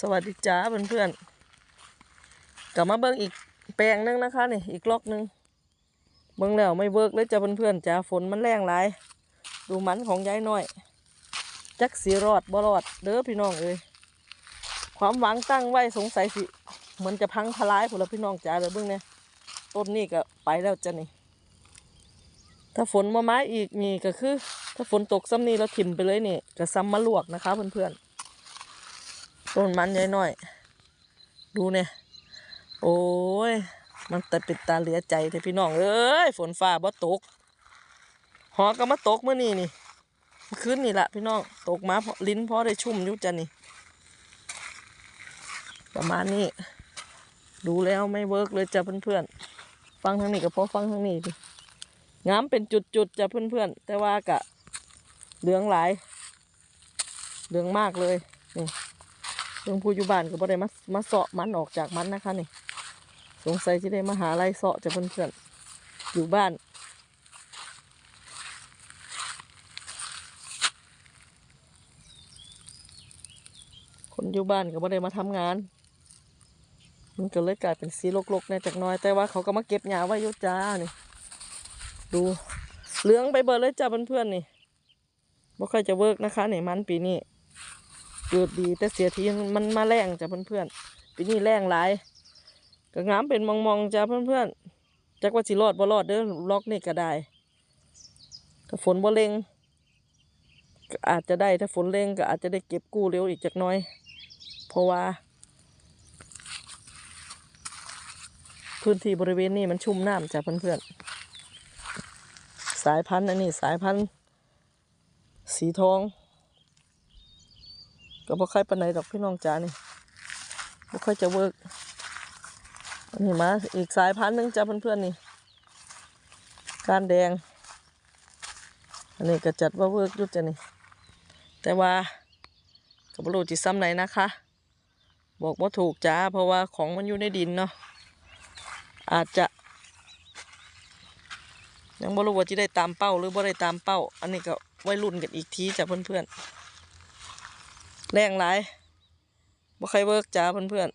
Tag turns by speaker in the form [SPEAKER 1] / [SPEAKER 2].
[SPEAKER 1] สวัสดีจ้าเพื่อนๆกลับมาเบิ่งอีกแปลงนึงนะคะนี่อีกล็อกนึงเบิ่งแล้วไม่เวิร์กเลยจ้าเพื่อนๆจ้าฝนมันแรงหลาย ดูมันของยายน้อย จักสีรอดบรอดเด้อพี่น้องเอ้ยความหวังตั้งไว้สงสัยสิเหมือนจะพังทลายพวกเราพี่น้องจ้าเดี๋ยวเบิ่งเนี่ยต้นนี้ก็ไปแล้วจ้ะนี่ ถ้าฝนมาไม้อีกนี่ก็คือ ถ้าฝนตกซ้ำนี่เราถิ่มไปเลยนี่ก็ซ้ำมาลวกนะคะเพื่อนๆ ต้นมันใหญ่หน่อย ดูเนี่ยโอ้ย มันแต่เป็นตาเหลียใจเถอะพี่น้องเอ้ยฝนฟ้าบ่ตก หอก็มาตกเมื่อนี้นี่คืนนี่ละพี่น้องตกมาเพราะลิ้นพอได้ชุ่มยุจ้ะนี่ ประมาณนี้ ดูแล้วไม่เวิร์กเลยจ้ะเพื่อนๆฟังทางนี้ก็พอฟังทางนี้ดิงามเป็นจุดๆจ้ะเพื่อนๆแต่ว่ากะเหลืองหลายเหลืองมากเลยนี่ เรื่งผู้อยู่บ้านก็บ่ได้มามาเสาะมันออกจากมันนะคะนี่ สงสัยที่ได้มาหาไล่เสาะจากเพื่อนๆอยู่บ้านคนอยู่บ้านก็บ่ได้มาทำงาน มันก็เลยกลายเป็นสีลกๆในจากน้อย แต่ว่าเขาก็มาเก็บหญ้าไว้ยุจ้านี่ ดูเหลืองไปเบิดเลยจ้าเพื่อนๆนี่บ่ค่อยจะเวิร์กนะคะนี่มันปีนี้ เกิดดีแต่เสียทีมันมาแรงจ้ะเพื่อนๆปีนี้แรงหลายก็งามเป็นมองๆจ้ะเพื่อนๆจักว่าสิรอดบ่รอดเด้อล็อกนี่ก็ได้ถ้าฝนบ่เร่งก็อาจจะได้ถ้าฝนเร่งก็อาจจะได้เก็บกู้เร็วอีกจักน้อย เพราะว่า พื้นที่บริเวณนี้มันชุ่มน้ำจ้ะเพื่อนๆสายพันธุ์อันนี้สายพันธุ์สีทอง ก็บ่ค่อยปานใดดอกพี่น้องจ๋านี่บ่ค่อยจะเวิร์กอันนี้มาอีกสายพันธุ์หนึงจ้าเพื่อนๆนี่ การแดง อันนี้ก็จัดว่าเวิร์กยู่จ้ะนี่ แต่ว่าก็บ่รู้จิซ้ำไหนนะคะ บอกว่าถูกจ้าเพราะว่าของมันอยู่ในดินเนาะอาจจะ ยังบ่รู้ว่าจะได้ตามเป้าหรือบ่ได้ตามเป้า อันนี้ก็ไว้รุ่นกันอีกทีจ้ะเพื่อนๆ แรงหลายบ่ใครเวิร์กจ้าเพื่อน